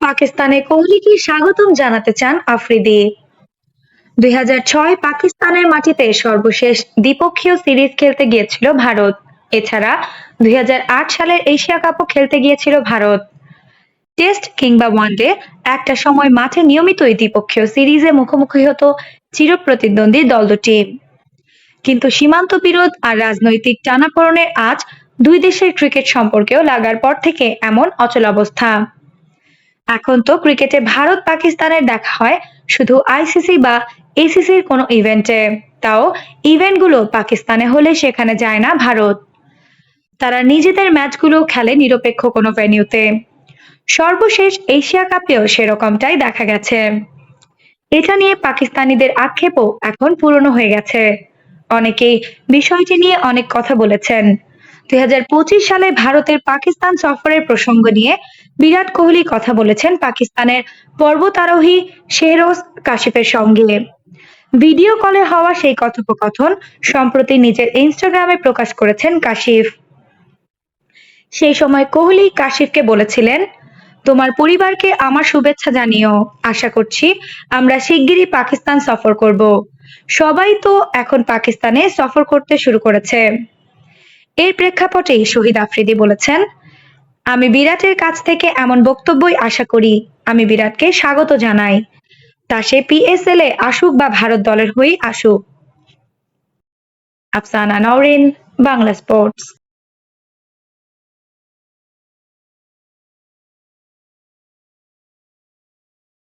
পাকিস্তানে কোহলিকে স্বাগতম জানাতে চান আফ্রিদি। দুই হাজার ছয় পাকিস্তানের মাটিতে সর্বশেষ দ্বিপক্ষীয় সিরিজ খেলতে গিয়েছিল ভারত। এছাড়া দুই হাজার আট সালের এশিয়া কাপও খেলতে গিয়েছিল ভারত। টেস্ট কিংবা ওয়ানডে একটা সময় মাঠে নিয়মিতই দ্বিপক্ষীয় সিরিজে মুখোমুখি হতো চিরপ্রতিদ্বন্দ্বী দল দুটি। কিন্তু সীমান্ত বিরোধ আর রাজনৈতিক টানাপোড়েনের আজ দুই দেশের ক্রিকেট সম্পর্কেও লাগার পর থেকে এমন অচলাবস্থা এখন তো ক্রিকেটে ভারত পাকিস্তানের দেখা হয় শুধু আইসিসি বা এসিসির কোনো ইভেন্টে তাও ইভেন্টগুলো পাকিস্তানে হলে সেখানে যায় না ভারত। তারা নিজেদের ম্যাচগুলো খেলে নিরপেক্ষ কোনো ভেনিউতে সর্বশেষ এশিয়া কাপেও সেরকমটাই দেখা গেছে। এটা নিয়ে পাকিস্তানিদের আক্ষেপও এখন পুরনো হয়ে গেছে। অনেকেই বিষয়টি নিয়ে অনেক কথা বলেছেন। দুই হাজার পঁচিশ সালে ভারতের পাকিস্তান সফরের প্রসঙ্গ নিয়ে বিরাট কোহলি কথা বলেছেন পাকিস্তানের পর্বতারোহী শেহরোজ কাশিফের সঙ্গে। ভিডিও কলে হওয়া সেই কথোপকথন সম্প্রতি নিজের ইনস্টাগ্রামে প্রকাশ করেছেন কাশিফ। সেই সময় কোহলি কাশিফকে বলেছিলেন, তোমার পরিবারকে আমার শুভেচ্ছা জানিও। আশা করছি আমরা শিগগিরই পাকিস্তান সফর করব। সবাই তো এখন পাকিস্তানে সফর করতে শুরু করেছে। এর প্রেক্ষাপটে শহীদ আফ্রিদি বলেছেন, আমি বিরাটের কাছ থেকে এমন বক্তব্যই আশা করি, আমি বিরাটকে স্বাগত জানাই। তা সে পিএসএল এ আসুক বা ভারত দলের হয়েই আসুক। আফসানা নওরিন, বাংলা স্পোর্টস।